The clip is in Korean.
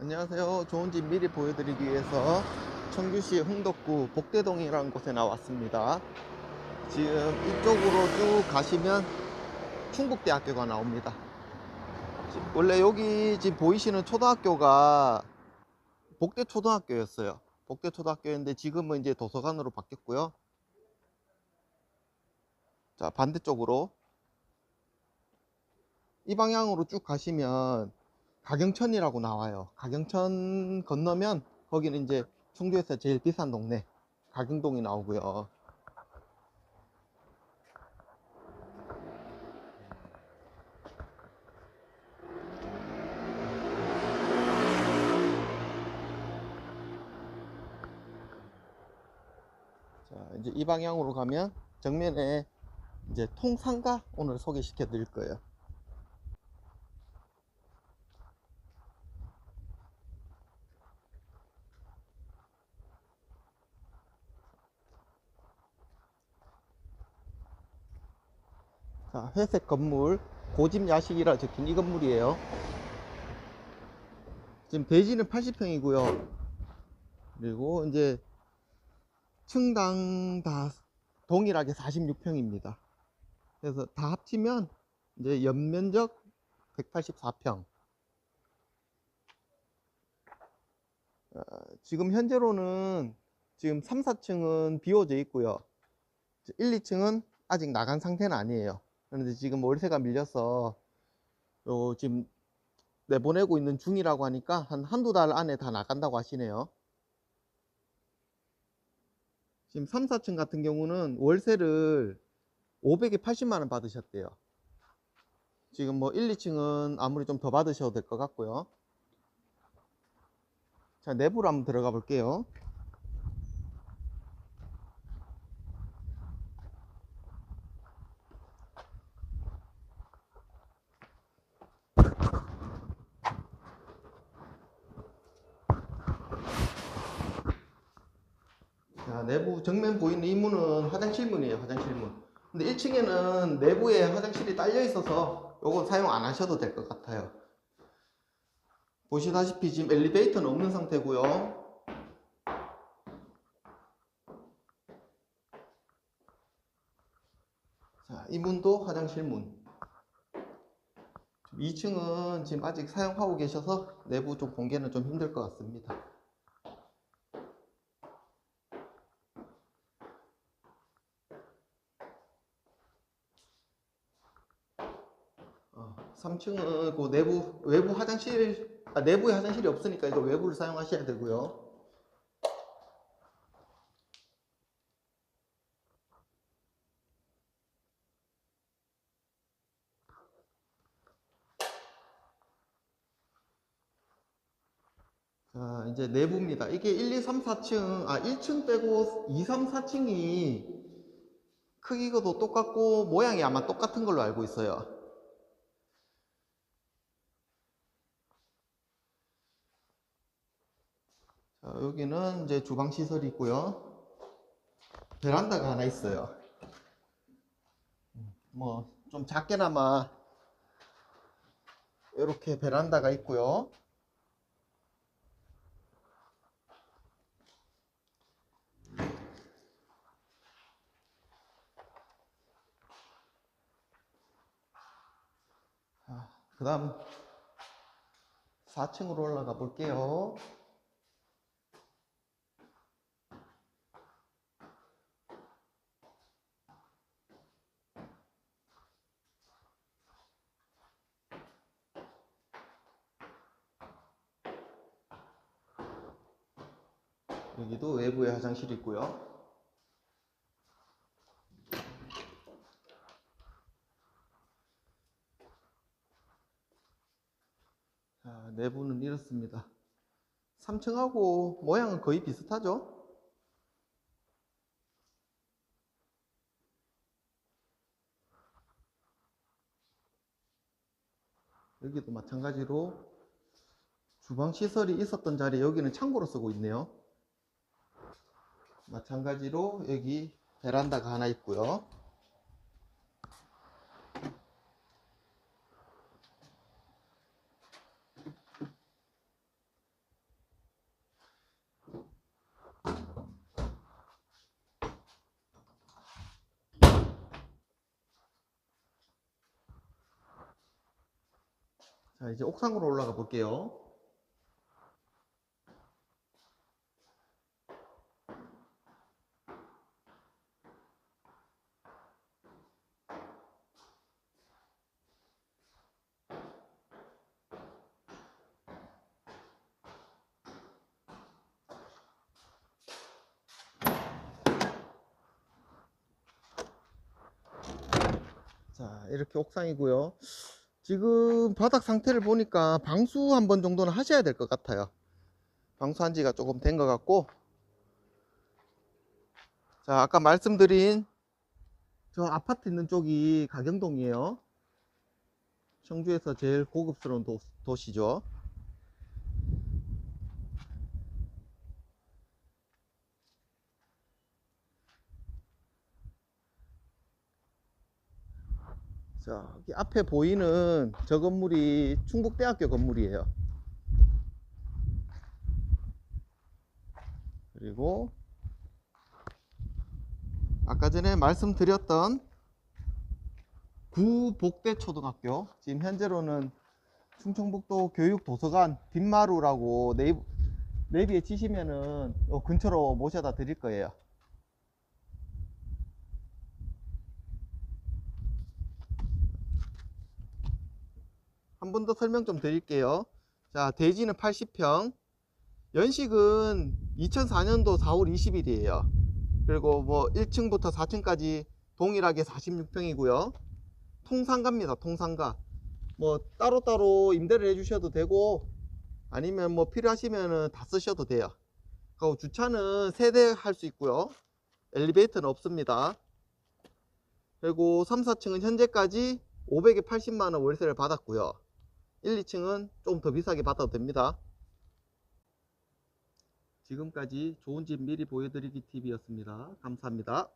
안녕하세요. 좋은 집 미리 보여드리기 위해서 청주시 흥덕구 복대동이라는 곳에 나왔습니다. 지금 이쪽으로 쭉 가시면 충북대학교가 나옵니다. 지- 원래 여기 지금 보이시는 초등학교가 복대초등학교였어요. 복대초등학교였는데 지금은 이제 도서관으로 바뀌었고요. 자, 반대쪽으로 이 방향으로 쭉 가시면 가경천이라고 나와요. 가경천 건너면 거기는 이제 충주에서 제일 비싼 동네 가경동이 나오고요. 자, 이제 이 방향으로 가면 정면에 이제 통상가 오늘 소개시켜 드릴 거예요. 자, 회색 건물 고집 야식이라 적힌 이 건물이에요. 지금 대지는 80평이고요. 그리고 이제 층당 다 동일하게 46평입니다. 그래서 다 합치면 이제 연면적 184평. 어, 지금 현재로는 지금 3, 4층은 비워져 있고요. 1, 2층은 아직 나간 상태는 아니에요. 그런데 지금 월세가 밀려서 요 지금 내보내고 있는 중이라고 하니까 한 한두 달 안에 다 나간다고 하시네요. 지금 3, 4층 같은 경우는 월세를 500에 80만 원 받으셨대요. 지금 뭐 1, 2층은 아무리 좀 더 받으셔도 될 것 같고요. 자, 내부로 한번 들어가 볼게요. 자, 내부 정면 보이는 이 문은 화장실 문이에요, 화장실 문. 근데 1층에는 내부에 화장실이 딸려 있어서 요건 사용 안 하셔도 될 것 같아요. 보시다시피 지금 엘리베이터는 없는 상태고요. 자, 이 문도 화장실 문. 2층은 지금 아직 사용하고 계셔서 내부 좀 공개는 좀 힘들 것 같습니다. 어, 3층은 그 내부 외부 화장실 아, 내부에 화장실이 없으니까 이거 외부를 사용하셔야 되고요. 자, 이제 내부입니다. 이게 1, 2, 3, 4층, 아, 1층 빼고 2, 3, 4층이 크기도 똑같고 모양이 아마 똑같은 걸로 알고 있어요. 자, 여기는 이제 주방 시설이 있고요. 베란다가 하나 있어요. 뭐 좀 작게나마 이렇게 베란다가 있고요. 그 다음 4층으로 올라가 볼게요. 여기도 외부에 화장실이 있고요. 자, 내부는 이렇습니다. 3층하고 모양은 거의 비슷하죠? 여기도 마찬가지로 주방 시설이 있었던 자리에 여기는 창고로 쓰고 있네요. 마찬가지로 여기 베란다가 하나 있고요. 자 이제 옥상으로 올라가 볼게요 이렇게 옥상이고요. 지금 바닥 상태를 보니까 방수 한 번 정도는 하셔야 될 것 같아요. 방수한 지가 조금 된 것 같고. 자, 아까 말씀드린 저 아파트 있는 쪽이 가경동이에요. 청주에서 제일 고급스러운 도, 도시죠. 자, 여기 앞에 보이는 저 건물이 충북대학교 건물이에요. 그리고 아까 전에 말씀드렸던 구복대초등학교 지금 현재로는 충청북도 교육도서관 뒷마루라고 네이버, 네비에 치시면은 요 근처로 모셔다 드릴 거예요. 한 번 더 설명 좀 드릴게요. 자, 대지는 80평, 연식은 2004년도 4월 20일이에요. 그리고 뭐 1층부터 4층까지 동일하게 46평이고요. 통상가입니다. 통상가. 뭐 따로따로 임대를 해주셔도 되고 아니면 뭐 필요하시면 다 쓰셔도 돼요. 그리고 주차는 세대 할 수 있고요. 엘리베이터는 없습니다. 그리고 3, 4층은 현재까지 580만원 월세를 받았고요. 1, 2층은 좀 더 비싸게 받아도 됩니다. 지금까지 좋은 집 미리 보여드리기 TV였습니다. 감사합니다.